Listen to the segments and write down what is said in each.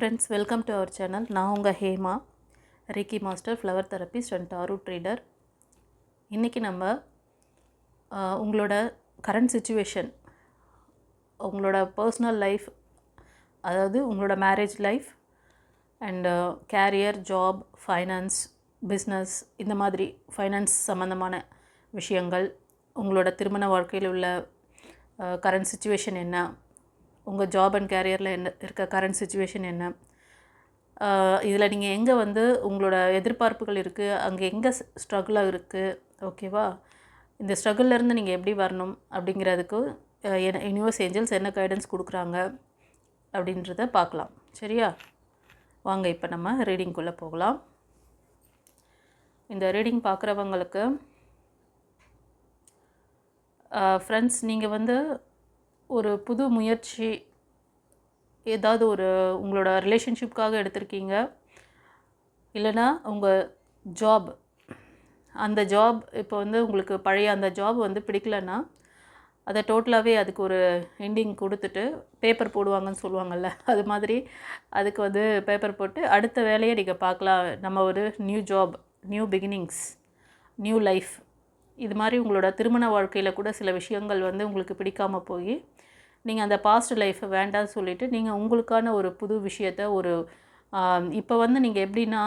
Friends welcome to our channel நான் உங்கள் Hema reiki master flower therapist and tarot reader இன்றைக்கி நம்ம உங்களோட கரண்ட் சுச்சுவேஷன் உங்களோட பர்சனல் லைஃப் அதாவது உங்களோட marriage life and career job finance business இந்த மாதிரி ஃபைனான்ஸ் சம்மந்தமான விஷயங்கள் உங்களோட திருமண வாழ்க்கையில் உள்ள கரண்ட் சுச்சுவேஷன் என்ன உங்கள் ஜாப் அண்ட் கேரியரில் என்ன இருக்க கரண்ட் சுச்சுவேஷன் என்ன? இதில் நீங்கள் எங்கே வந்து உங்களோட எதிர்பார்ப்புகள் இருக்குது அங்கே எங்கே ஸ்ட்ரகிளாக இருக்குது ஓகேவா இந்த ஸ்ட்ரகிள்லேருந்து நீங்கள் எப்படி வரணும்? அப்படிங்கிறதுக்கு என்ன யூனிவர்ஸ் ஏஞ்சல்ஸ் என்ன கைடன்ஸ் கொடுக்குறாங்க? அப்படின்றத பார்க்கலாம். சரியா? வாங்க இப்போ நம்ம ரீடிங்குள்ளே போகலாம். இந்த ரீடிங் பார்க்குறவங்களுக்கு ஃப்ரெண்ட்ஸ் நீங்கள் வந்து ஒரு புது முயற்சி ஏதாவது ஒரு உங்களோட ரிலேஷன்ஷிப்காக எடுத்திருக்கீங்க. இல்லைன்னா உங்கள் ஜாப் அந்த ஜாப் இப்போ வந்து உங்களுக்கு பழைய அந்த ஜாப் வந்து பிடிக்கலன்னா அதை டோட்டலாகவே அதுக்கு ஒரு எண்டிங் கொடுத்துட்டு பேப்பர் போடுவாங்கன்னு சொல்லுவாங்கள்ல அது மாதிரி அதுக்கு வந்து பேப்பர் போட்டு அடுத்த வேலையை நீங்கள் பார்க்கலாம். நம்ம ஒரு new job new beginnings new life இது மாதிரி உங்களோட திருமண வாழ்க்கையில் கூட சில விஷயங்கள் வந்து உங்களுக்கு பிடிக்காமல் போய் நீங்கள் அந்த பாஸ்ட் லைஃப்பை வேண்டாம்னு சொல்லிவிட்டு நீங்கள் உங்களுக்கான ஒரு புது விஷயத்த ஒரு இப்போ வந்து நீங்கள் எப்படின்னா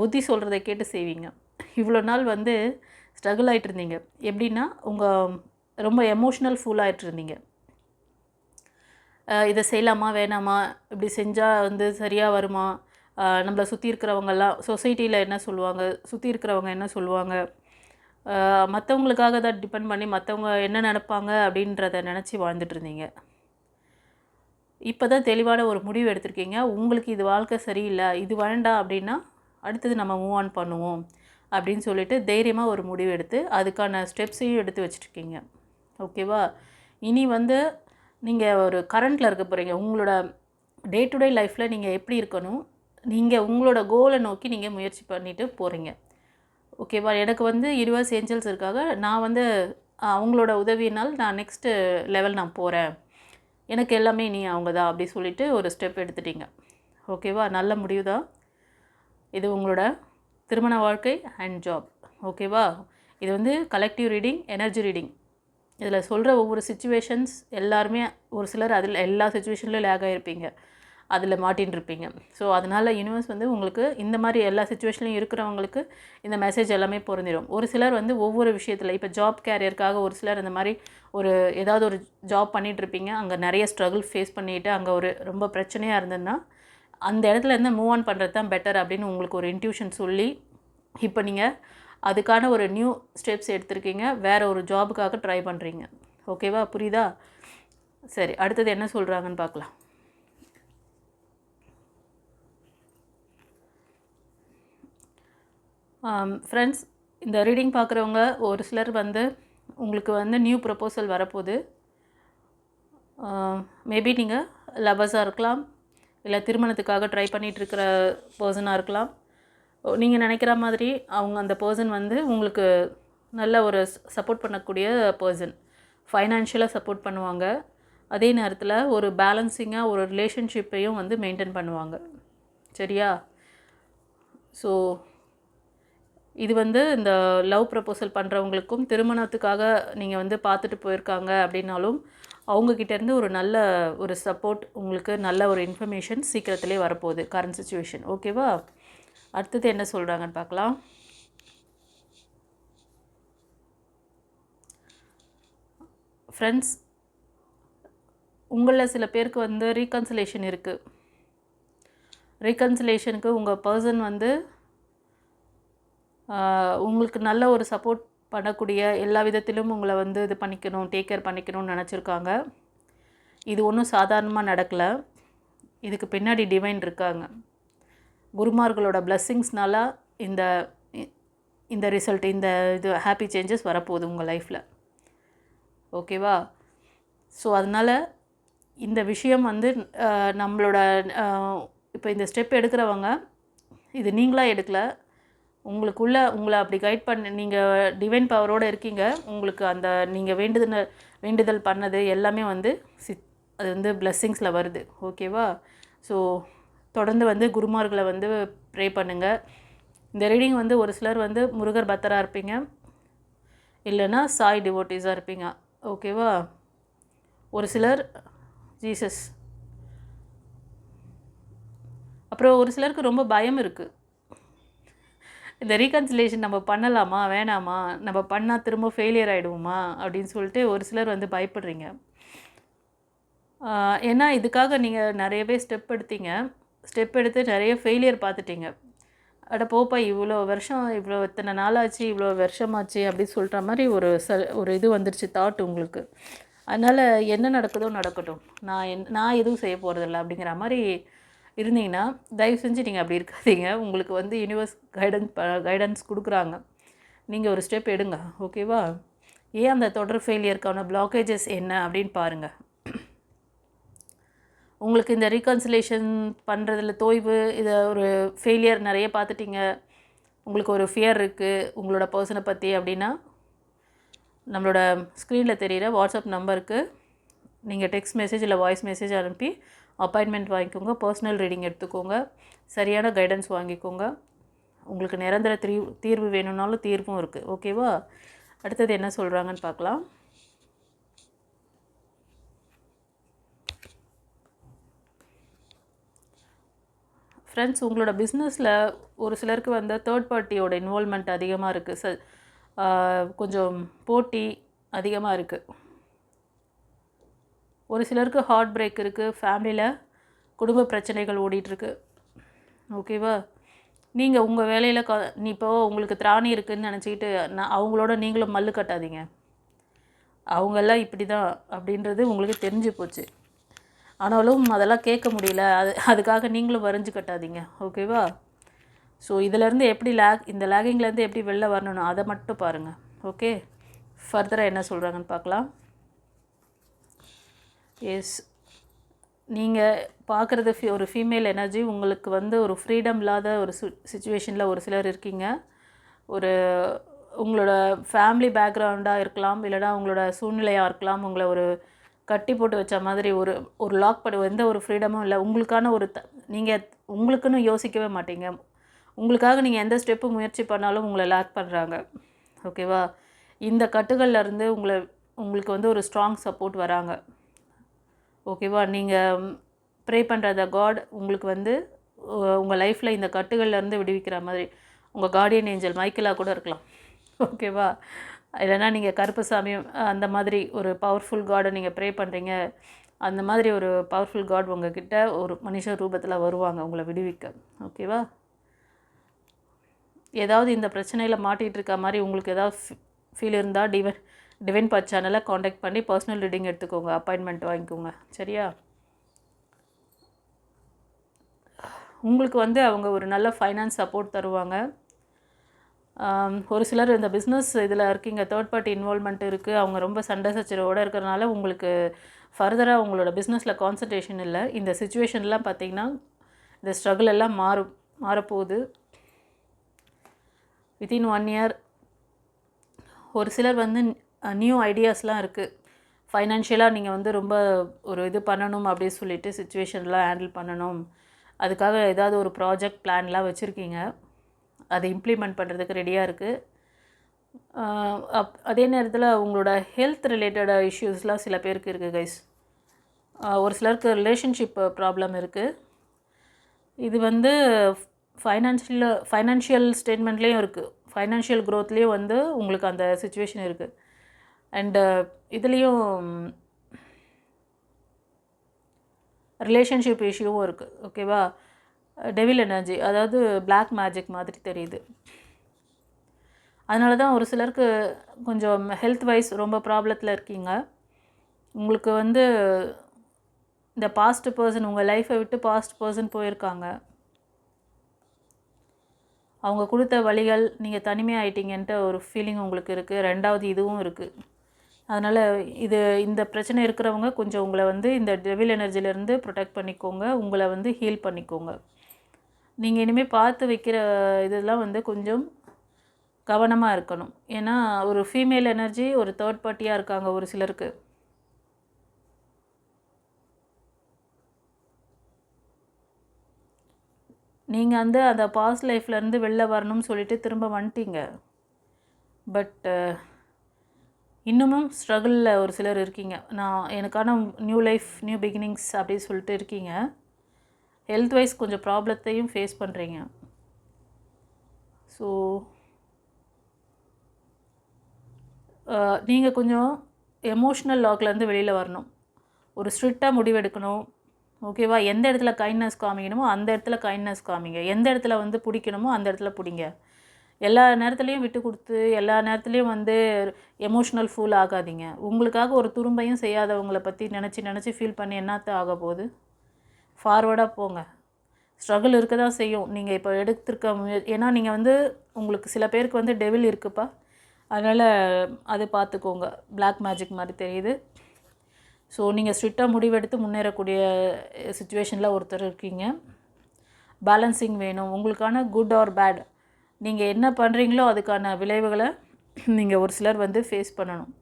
புத்தி சொல்கிறத கேட்டு செய்வீங்க. இவ்வளோ நாள் வந்து ஸ்ட்ரகிள் ஆகிட்டு இருந்தீங்க. எப்படின்னா உங்கள் ரொம்ப எமோஷ்னல் ஃபுல் ஆகிட்டு இருந்தீங்க. இதை செய்யலாமா வேணாமா? இப்படி செஞ்சால் வந்து சரியாக வருமா? நம்மளை சுற்றி இருக்கிறவங்கெல்லாம் சொசைட்டியில் என்ன சொல்லுவாங்க? சுற்றி இருக்கிறவங்க என்ன சொல்லுவாங்க? மற்றவங்களுக்காக தான் டிபெண்ட் பண்ணி மற்றவங்க என்ன நினப்பாங்க அப்படின்றத நினச்சி வாழ்ந்துட்டு இருந்தீங்க. இப்போ தான் தெளிவான ஒரு முடிவு எடுத்திருக்கீங்க. உங்களுக்கு இது வாழ்க்கை சரியில்லை இது வேண்டாம் அப்படின்னா அடுத்தது நம்ம மூவ் ஆன் பண்ணுவோம் அப்படின்னு சொல்லிட்டு தைரியமாக ஒரு முடிவு எடுத்து அதுக்கான ஸ்டெப்ஸையும் எடுத்து வச்சுருக்கீங்க. ஓகேவா இனி வந்து நீங்கள் ஒரு கரண்ட்டில் இருக்க போகிறீங்க உங்களோட டே டு டே லைஃப்பில் நீங்கள் எப்படி இருக்கணும்? நீங்கள் உங்களோட கோலை நோக்கி நீங்கள் முயற்சி பண்ணிவிட்டு போகிறீங்க ஓகேவா எனக்கு வந்து யூனிவர்ஸ் ஏஞ்சல்ஸ் இருக்காங்க. நான் வந்து அவங்களோட உதவியினால் நான் நெக்ஸ்ட்டு லெவல் நான் போகிறேன் எனக்கு எல்லாமே நீ அவங்க தான் அப்படி சொல்லிட்டு ஒரு ஸ்டெப் எடுத்துட்டீங்க. ஓகேவா நல்ல முடிவு தான் இது உங்களோட திருமண வாழ்க்கை அண்ட் ஜாப் ஓகேவா இது வந்து கலெக்டிவ் ரீடிங் எனர்ஜி ரீடிங் இதில் சொல்கிற ஒவ்வொரு சுச்சுவேஷன்ஸ் எல்லாருமே ஒரு சிலர் அதில் எல்லா சுச்சுவேஷன்லையும் லேக் ஆகிருப்பீங்க அதில் மாட்டின்னு இருப்பீங்க ஸோ அதனால் யூனிவர்ஸ் வந்து உங்களுக்கு இந்த மாதிரி எல்லா சுச்சுவேஷன்லையும் இருக்கிறவங்களுக்கு இந்த மெசேஜ் எல்லாமே பொருந்திடும் ஒரு சிலர் வந்து ஒவ்வொரு விஷயத்தில் இப்போ ஜாப் கேரியருக்காக ஒரு சிலர் இந்த மாதிரி ஒரு ஏதாவது ஒரு ஜாப் பண்ணிகிட்ருப்பீங்க அங்கே நிறைய ஸ்ட்ரகிள் ஃபேஸ் பண்ணிட்டு அங்கே ஒரு ரொம்ப பிரச்சனையாக இருந்ததுன்னா அந்த இடத்துல இருந்து மூவ் ஆன் பண்ணுறது தான் பெட்டர் அப்படின்னு உங்களுக்கு ஒரு இன்ட்யூஷன் சொல்லி இப்போ நீங்கள் அதுக்கான ஒரு நியூ ஸ்டெப்ஸ் எடுத்திருக்கீங்க. வேறு ஒரு ஜாபுக்காக ட்ரை பண்ணுறீங்க ஓகேவா புரியுதா? சரி அடுத்தது என்ன சொல்கிறாங்கன்னு பார்க்கலாம். ஃப்ரெண்ட்ஸ் இந்த ரீடிங் பார்க்குறவங்க ஒரு சிலர் வந்து உங்களுக்கு வந்து நியூ ப்ரப்போசல் வரப்போகுது. மேபி நீங்கள் லவர்ஸாக இருக்கலாம் இல்லை திருமணத்துக்காக ட்ரை பண்ணிகிட்ருக்கிற பர்சனாக இருக்கலாம். நீங்கள் நினைக்கிற மாதிரி அவங்க அந்த பர்சன் வந்து உங்களுக்கு நல்ல ஒரு சப்போர்ட் பண்ணக்கூடிய பர்சன் ஃபைனான்ஷியலாக சப்போர்ட் பண்ணுவாங்க. அதே நேரத்தில் ஒரு பேலன்சிங்காக ஒரு ரிலேஷன்ஷிப்பையும் வந்து மெயின்டைன் பண்ணுவாங்க. சரியா? ஸோ இது வந்து இந்த லவ் ப்ரப்போசல் பண்ணுறவங்களுக்கும் திருமணத்துக்காக நீங்கள் வந்து பார்த்துட்டு போயிருக்காங்க அப்படின்னாலும் அவங்கக்கிட்டேருந்து ஒரு நல்ல ஒரு சப்போர்ட் உங்களுக்கு நல்ல ஒரு இன்ஃபர்மேஷன் சீக்கிரத்திலே வரப்போகுது கரண்ட் சுச்சுவேஷன் ஓகேவா அடுத்தது என்ன சொல்கிறாங்கன்னு பார்க்கலாம். ஃப்ரெண்ட்ஸ் உங்களில் சில பேருக்கு வந்து ரீகன்சலேஷன் இருக்குது ரீகன்சலேஷனுக்கு உங்கள் பர்சன் வந்து உங்களுக்கு நல்ல ஒரு சப்போர்ட் பண்ணக்கூடிய எல்லா விதத்திலும் உங்களை வந்து இது பண்ணிக்கணும் டேக் கேர் பண்ணிக்கணும்னு நினச்சிருக்காங்க. இது ஒன்றும் சாதாரணமாக நடக்கலை. இதுக்கு பின்னாடி டிவைன் இருக்காங்க. குருமார்களோட பிளஸ்ஸிங்ஸ்னால இந்த இ- இந்த ரிசல்ட் இந்த இது ஹாப்பி சேஞ்சஸ் வரப்போகுது உங்கள் லைஃப்பில் ஓகேவா ஸோ அதனால் இந்த விஷயம் வந்து நம்மளோட இப்போ இந்த ஸ்டெப் எடுக்கிறவங்க இது நீங்களாக எடுக்கலை. உங்களுக்குள்ள உங்களை அப்படி கைட் பண்ண நீங்கள் டிவைன் பவரோடு இருக்கீங்க. உங்களுக்கு அந்த நீங்கள் வேண்டுதல் வேண்டுதல் பண்ணது எல்லாமே வந்து சித் அது வந்து பிளெஸ்ஸிங்ஸில் வருது. ஓகேவா ஸோ தொடர்ந்து வந்து குருமார்களை வந்து ப்ரே பண்ணுங்கள் இந்த ரீடிங் வந்து ஒரு சிலர் வந்து முருகர் பத்தராக இருப்பீங்க. இல்லைன்னா சாய் டிவோட்டிஸாக இருப்பீங்க. ஓகேவா ஒரு சிலர் ஜீசஸ் அப்புறம் ஒரு சிலருக்கு ரொம்ப பயம் இருக்குது இந்த ரீகன்சிலேஷன் நம்ம பண்ணலாமா வேணாமா? நம்ம பண்ணால் திரும்ப ஃபெயிலியர் ஆகிடுவோமா அப்படின்னு சொல்லிட்டு ஒரு சிலர் வந்து பயப்படுறீங்க. ஏன்னா இதுக்காக நீங்கள் நிறையவே ஸ்டெப் எடுத்தீங்க. ஸ்டெப் எடுத்து நிறைய ஃபெயிலியர் பார்த்துட்டீங்க. அட போப்பா இவ்வளோ வருஷம் இவ்வளோ இத்தனை நாளாச்சு இவ்வளோ வருஷமாச்சு அப்படின்னு சொல்கிற மாதிரி ஒரு ச ஒரு இது வந்துருச்சு தாட் உங்களுக்கு. அதனால் என்ன நடக்குதோ நடக்கட்டும். நான் என் நான் எதுவும் செய்ய போகிறதில்ல அப்படிங்கிற மாதிரி இருந்தீங்கன்னா தயவு செஞ்சு நீங்கள் அப்படி இருக்காதீங்க. உங்களுக்கு வந்து யூனிவர்ஸ் கைடன்ஸ் கைடன்ஸ் கொடுக்குறாங்க. நீங்கள் ஒரு ஸ்டெப் எடுங்க ஓகேவா ஏன் அந்த தொடர் ஃபெயிலியருக்கான பிளாக்கேஜஸ் என்ன அப்படின்னு பாருங்கள் உங்களுக்கு இந்த ரீகன்சிலேஷன் பண்ணுறதுல தோய்வு இதை ஒரு ஃபெயிலியர் நிறைய பார்த்துட்டீங்க. உங்களுக்கு ஒரு ஃபியர் இருக்குது உங்களோட பர்சனை பற்றி அப்படின்னா நம்மளோட ஸ்க்ரீனில் தெரிகிற வாட்ஸ்அப் நம்பருக்கு நீங்கள் டெக்ஸ்ட் மெசேஜ் இல்லை வாய்ஸ் மெசேஜ் அனுப்பி அப்பாயின்மெண்ட் வாங்கிக்கோங்க பர்சனல் ரீடிங் எடுத்துக்கோங்க சரியான கைடன்ஸ் வாங்கிக்கோங்க. உங்களுக்கு நிரந்தர தீ தீர்வு வேணும்னாலும் தீர்வும் இருக்குது ஓகேவா அடுத்தது என்ன சொல்கிறாங்கன்னு பார்க்கலாம். ஃப்ரெண்ட்ஸ் உங்களோட பிஸ்னஸில் ஒரு சிலருக்கு வந்து தேர்ட் பார்ட்டியோட இன்வால்மெண்ட் அதிகமாக இருக்குது ச கொஞ்சம் போட்டி அதிகமாக இருக்குது ஒரு சிலருக்கு ஹார்ட் பிரேக் இருக்குது ஃபேமிலியில் குடும்ப பிரச்சனைகள் ஓடிட்டுருக்கு. ஓகேவா நீங்கள் உங்கள் வேலையில் க நீ இப்போ உங்களுக்கு திராணி இருக்குதுன்னு நினச்சிக்கிட்டு நான் அவங்களோட நீங்களும் மல்லு கட்டாதீங்க. அவங்கெல்லாம் இப்படி தான் அப்படின்றது உங்களுக்கு தெரிஞ்சு போச்சு. ஆனாலும் அதெல்லாம் கேட்க முடியல. அது அதுக்காக நீங்களும் வரைஞ்சு கட்டாதீங்க. ஓகேவா ஸோ இதிலேருந்து எப்படி லேக் இந்த லேகிங்லேருந்து எப்படி வெளில வரணும் அதை மட்டும் பாருங்கள் ஓகே ஃபர்தராக என்ன சொல்கிறாங்கன்னு பார்க்கலாம். எஸ் நீங்கள் பார்க்குறது ஃபி ஒரு ஃபீமேல் எனர்ஜி உங்களுக்கு வந்து ஒரு ஃப்ரீடம் இல்லாத ஒரு சு சுச்சுவேஷனில் ஒரு சிலர் இருக்கீங்க. ஒரு உங்களோட ஃபேமிலி பேக்ரவுண்டாக இருக்கலாம் இல்லைனா உங்களோட சூழ்நிலையாக இருக்கலாம் உங்களை ஒரு கட்டி போட்டு வச்ச மாதிரி ஒரு ஒரு லாக் பண்ண எந்த ஒரு ஃப்ரீடமும் இல்லை. உங்களுக்கான ஒரு த நீங்கள் உங்களுக்குன்னு யோசிக்கவே மாட்டீங்க. உங்களுக்காக நீங்கள் எந்த ஸ்டெப்பு முயற்சி பண்ணாலும் உங்களை லாக் பண்ணுறாங்க ஓகேவா இந்த கட்டுகள்லேருந்து உங்களை உங்களுக்கு வந்து ஒரு ஸ்ட்ராங் சப்போர்ட் வராங்க. ஓகேவா? நீங்கள் ப்ரே பண்ணுறத காட் உங்களுக்கு வந்து உங்கள் லைஃப்பில் இந்த கட்டுகள்லேருந்து விடுவிக்கிற மாதிரி. உங்கள் கார்டியன் ஏஞ்சல் மைக்கேலாக கூட இருக்கலாம். ஓகேவா? இல்லைன்னா நீங்கள் கருப்பசாமி அந்த மாதிரி ஒரு பவர்ஃபுல் காடை நீங்கள் ப்ரே பண்ணுறீங்க அந்த மாதிரி ஒரு பவர்ஃபுல் காட் உங்ககிட்ட ஒரு மனுஷ ரூபத்தில் வருவாங்க உங்களை விடுவிக்க. ஓகேவா? ஏதாவது இந்த பிரச்சனையில் மாட்டிகிட்டு இருக்க மாதிரி உங்களுக்கு ஏதாவது ஃபீல் இருந்தால் டிவன் டிவைன் பாத் சேனலை காண்டாக்ட் பண்ணி பர்சனல் ரீடிங் எடுத்துக்கோங்க அப்பாயின்மெண்ட் வாங்கிக்கோங்க. சரியா? உங்களுக்கு வந்து அவங்க ஒரு நல்ல ஃபைனான்ஸ் சப்போர்ட் தருவாங்க. ஒரு சிலர் இந்த பிஸ்னஸ் இதில் இருக்கீங்க தேர்ட் பார்ட்டி இன்வால்மெண்ட் இருக்குது அவங்க ரொம்ப சண்டை சச்சரவோடு இருக்கிறனால உங்களுக்கு ஃபர்தராக உங்களோட பிஸ்னஸில் கான்சன்ட்ரேஷன் இல்லை. இந்த சுச்சுவேஷன்லாம் பார்த்தீங்கன்னா இந்த ஸ்ட்ரகிள் எல்லாம் மாறும் மாறப்போகுது. வித்தின் ஒன் இயர் ஒரு சிலர் வந்து நியூ ஐடியாஸ்லாம் இருக்குது ஃபைனான்ஷியலாக நீங்கள் வந்து ரொம்ப ஒரு இது பண்ணணும் அப்படின்னு சொல்லிட்டு சுச்சுவேஷன்லாம் ஹேண்டில் பண்ணணும். அதுக்காக ஏதாவது ஒரு ப்ராஜெக்ட் பிளான்லாம் வச்சுருக்கீங்க. அதை இம்ப்ளிமெண்ட் பண்ணுறதுக்கு ரெடியாக இருக்குது அப் அதே நேரத்தில் உங்களோட ஹெல்த் ரிலேட்டட் இஷ்யூஸ்லாம் சில பேருக்கு இருக்குது கைஸ் ஒரு சிலருக்கு ரிலேஷன்ஷிப் ப்ராப்ளம் இருக்குது இது வந்து ஃபைனான்ஷியல் ஃபைனான்ஷியல் ஸ்டேட்மெண்ட்லேயும் இருக்குது ஃபைனான்ஷியல் க்ரோத்லேயும் வந்து உங்களுக்கு அந்த சுச்சுவேஷன் இருக்குது அண்டு இதுலேயும் ரிலேஷன்ஷிப் இஷ்யூவும் இருக்குது ஓகேவா டெவில் எனர்ஜி அதாவது பிளாக் மேஜிக் மாதிரி தெரியுது. அதனால தான் ஒரு சிலருக்கு கொஞ்சம் ஹெல்த் வைஸ் ரொம்ப ப்ராப்ளத்தில் இருக்கீங்க. உங்களுக்கு வந்து இந்த பாஸ்ட் பர்சன் உங்கள் லைஃப்பை விட்டு பாஸ்ட் பர்சன் போயிருக்காங்க. அவங்க கொடுத்த வழிகள் நீங்கள் தனிமையாயிட்டீங்கன்ட்டு ஒரு ஃபீலிங் உங்களுக்கு இருக்குது ரெண்டாவது இதுவும் இருக்குது அதனால் இது இந்த பிரச்சனை இருக்கிறவங்க கொஞ்சம் உங்களை வந்து இந்த டெவில் எனர்ஜிலேருந்து ப்ரொடெக்ட் பண்ணிக்கோங்க. உங்களை வந்து ஹீல் பண்ணிக்கோங்க. நீங்கள் இனிமேல் பார்த்து வைக்கிற இதெல்லாம் வந்து கொஞ்சம் கவனமாக இருக்கணும். ஏன்னா ஒரு ஃபீமேல் எனர்ஜி ஒரு தேர்ட் பார்ட்டியாக இருக்காங்க ஒரு சிலருக்கு. நீங்கள் வந்து அந்த பாஸ்ட் லைஃப்லேருந்து வெளில வரணும்னு சொல்லிட்டு திரும்ப வந்துட்டீங்க. பட் இன்னமும் ஸ்ட்ரகிளில் ஒரு சிலர் இருக்கீங்க. நான் எனக்கான நியூ லைஃப் நியூ பிகினிங்ஸ் அப்படின்னு சொல்லிட்டு இருக்கீங்க. ஹெல்த் வைஸ் கொஞ்சம் ப்ராப்ளத்தையும் ஃபேஸ் பண்ணுறீங்க ஸோ நீங்கள் கொஞ்சம் எமோஷ்னல் லாக்லேருந்து வெளியில் வரணும். ஒரு ஸ்ட்ரிக்டாக முடிவெடுக்கணும். ஓகேவா எந்த இடத்துல கைண்ட்னஸ் காமிக்கணுமோ அந்த இடத்துல கைண்ட்னஸ் காமிங்க. எந்த இடத்துல வந்து பிடிக்கணுமோ அந்த இடத்துல பிடிங்க. எல்லா நேரத்துலையும் விட்டு கொடுத்து எல்லா நேரத்துலையும் வந்து எமோஷ்னல் ஃபூல் ஆகாதீங்க. உங்களுக்காக ஒரு துரும்பையும் செய்யாதவங்கள பற்றி நினச்சி நினச்சி ஃபீல் பண்ணி என்னத்த ஆக போகுது? ஃபார்வர்டாக போங்க. ஸ்ட்ரகிள் இருக்க தான் செய்யும். நீங்கள் இப்போ எடுத்திருக்க முய ஏன்னா நீங்கள் வந்து உங்களுக்கு சில பேருக்கு வந்து டெவில் இருக்குப்பா. அதனால் அது பார்த்துக்கோங்க பிளாக் மேஜிக் மாதிரி தெரியுது. ஸோ நீங்கள் ஸ்ட்ரிக்டாக முடிவெடுத்து முன்னேறக்கூடிய சுச்சுவேஷனில் ஒருத்தர் இருக்கீங்க. பேலன்சிங் வேணும். உங்களுக்கான குட் ஆர் பேட் நீங்கள் என்ன பண்ணுறீங்களோ அதுக்கான விளைவுகளை நீங்கள் ஒரு சிலர் வந்து ஃபேஸ் பண்ணணும்.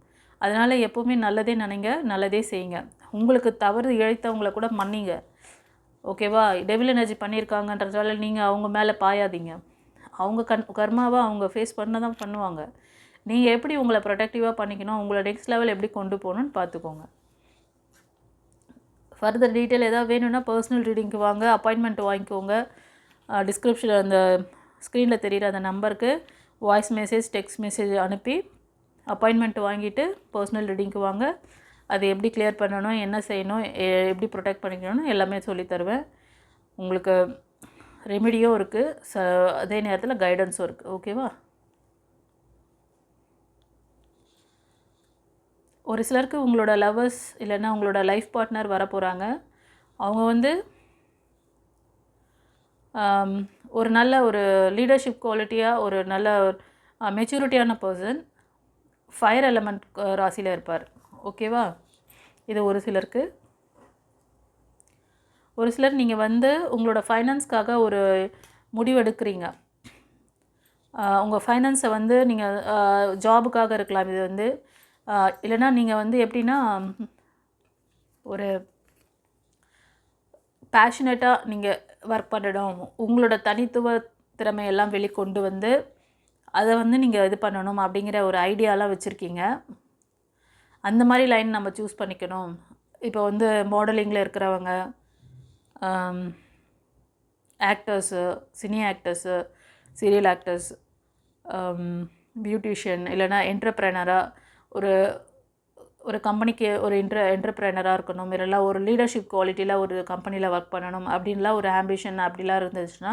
அதனால் எப்போவுமே நல்லதே நினைங்க நல்லதே செய்யுங்க. உங்களுக்கு தவறு இழைத்தவங்களை கூட மன்னிங்க. ஓகேவா டெவில் எனர்ஜி பண்ணியிருக்காங்கன்றதால நீங்கள் அவங்க மேலே பாயாதீங்க. அவங்க கண் கர்மாவை அவங்க ஃபேஸ் பண்ண தான் பண்ணுவாங்க. நீங்கள் எப்படி உங்களை ப்ரொடக்டிவாக பண்ணிக்கணும் உங்களை நெக்ஸ்ட் லெவல் எப்படி கொண்டு போகணும்னு பார்த்துக்கோங்க. ஃபர்தர் டீட்டெயில் ஏதாவது வேணும்னா பர்சனல் ரீடிங்க்கு வாங்க அப்பாயின்மெண்ட் வாங்கிக்கோங்க. டிஸ்கிரிப்ஷனில் அந்த ஸ்க்ரீனில் தெரிகிற அந்த நம்பருக்கு வாய்ஸ் மெசேஜ் டெக்ஸ்ட் மெசேஜ் அனுப்பி அப்பாயின்மெண்ட் வாங்கிட்டு பர்சனல் ரீடிங்க்கு வாங்க. அது எப்படி கிளியர் பண்ணணும் என்ன செய்யணும் எ- எப்படி ப்ரொடெக்ட் பண்ணிக்கணும்னு எல்லாமே சொல்லித் தருவேன். உங்களுக்கு ரெமிடியும் இருக்குது ச அதே நேரத்தில் கைடன்ஸும் இருக்குது ஓகேவா ஒரு சிலருக்கு உங்களோட லவர்ஸ் இல்லைன்னா உங்களோட லைஃப் பார்ட்னர் வர போகிறாங்க அவங்க வந்து ஒரு நல்ல ஒரு லீடர்ஷிப் குவாலிட்டியாக ஒரு நல்ல மெச்சூரிட்டியான பர்சன் ஃபயர் எலமெண்ட் ராசியில் இருப்பார். ஓகேவா இது ஒரு சிலருக்கு. ஒரு சிலர் நீங்கள் வந்து உங்களோட ஃபைனான்ஸ்க்காக ஒரு முடிவெடுக்கிறீங்க உங்கள் ஃபைனான்ஸை வந்து நீங்கள் ஜாபுக்காக இருக்கலாம். இது வந்து இல்லைனா இல்லைன்னா நீங்கள் வந்து எப்படின்னா ஒரு பேஷனேட்டாக நீங்கள் ஒர்க் பண்ணணும். உங்களோட தனித்துவ திறமையெல்லாம் வெளிக்கொண்டு வந்து அதை வந்து நீங்கள் இது பண்ணணும் அப்படிங்கிற ஒரு ஐடியாலாம் வச்சுருக்கீங்க. அந்த மாதிரி லைன் நம்ம சூஸ் பண்ணிக்கணும். இப்போ வந்து மாடலிங்கில் இருக்கிறவங்க actors cine actors serial actors beautician இல்லைனா என்டர்ப்ரெனராக ஒரு ஒரு கம்பெனிக்கு ஒரு இன்ட்ர என்டர்ப்ரெனராக இருக்கணும் இல்லைனா ஒரு லீடர்ஷிப் குவாலிட்டியில் ஒரு கம்பெனியில் ஒர்க் பண்ணணும் அப்படின்லாம் ஒரு ஆம்பிஷன் அப்படிலாம் இருந்துச்சுன்னா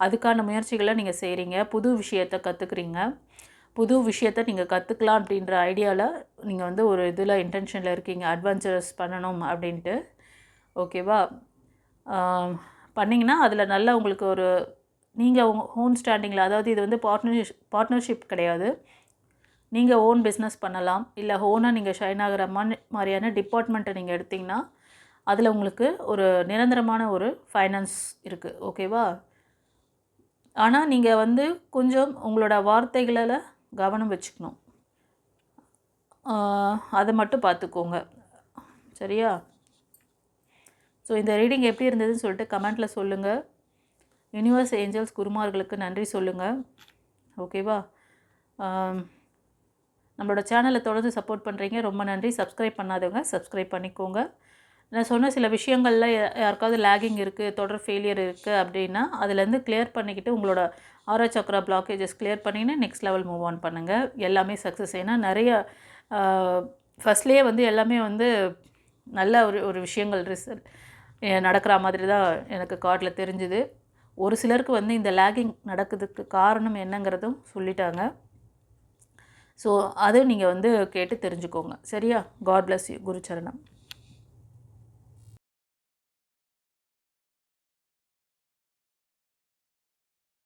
அதுக்கான முயற்சிகளை நீங்கள் செய்கிறீங்க புது விஷயத்தை கற்றுக்குறீங்க புது விஷயத்தை நீங்கள் கற்றுக்கலாம் அப்படின்ற ஐடியாவில் நீங்கள் வந்து ஒரு இதில் இன்டென்ஷனில் இருக்கீங்க அட்வென்ச்சரஸ் பண்ணணும் அப்படின்ட்டு. ஓகேவா பண்ணிங்கன்னா அதில் நல்லா உங்களுக்கு ஒரு நீங்கள் ஹோம் ஸ்டாண்டிங்கில் அதாவது இது வந்து பார்ட்னர்ஷிப் பார்ட்னர்ஷிப் கிடையாது. நீங்கள் ஓன் பிஸ்னஸ் பண்ணலாம். இல்லை ஓனாக நீங்கள் ஷைன் ஆகிற மாதிரி மாதிரியான டிபார்ட்மெண்ட்டை நீங்கள் எடுத்திங்கன்னா அதில் உங்களுக்கு ஒரு நிரந்தரமான ஒரு ஃபைனான்ஸ் இருக்குது ஓகேவா ஆனால் நீங்கள் வந்து கொஞ்சம் உங்களோட வார்த்தைகளில் கவனம் வச்சுக்கணும். அதை மட்டும் பார்த்துக்கோங்க சரியா? ஸோ இந்த ரீடிங் எப்படி இருந்ததுன்னு சொல்லிட்டு கமெண்ட்டில் சொல்லுங்கள் யூனிவர்ஸ் ஏஞ்சல்ஸ் குருமார்களுக்கு நன்றி சொல்லுங்கள் ஓகேவா நம்மளோட சேனலை தொடர்ந்து சப்போர்ட் பண்ணுறீங்க ரொம்ப நன்றி. சப்ஸ்கிரைப் பண்ணாதவங்க சப்ஸ்கிரைப் பண்ணிக்கோங்க. நான் சொன்ன சில விஷயங்களில் யாருக்காவது லேகிங் இருக்குது தொடர் ஃபெயிலியர் இருக்குது அப்படின்னா அதுலேருந்து கிளியர் பண்ணிக்கிட்டு உங்களோட ஆரோ சக்ரா பிளாக்கேஜஸ் கிளியர் பண்ணிங்கன்னா நெக்ஸ்ட் லெவல் மூவ் ஆன் பண்ணுங்கள் எல்லாமே சக்ஸஸ் ஏன்னா நிறைய ஃபஸ்ட்லேயே வந்து எல்லாமே வந்து நல்ல ஒரு ஒரு விஷயங்கள் ரிசல்ட் நடக்கிற மாதிரி தான் எனக்கு கார்டில் தெரிஞ்சுது. ஒரு சிலருக்கு வந்து இந்த லேகிங் நடக்கிறதுக்கு காரணம் என்னங்கிறதும் சொல்லிட்டாங்க. ஸோ அதை நீங்கள் வந்து கேட்டு தெரிஞ்சுக்கோங்க. சரியா? God bless you குருச்சரணம்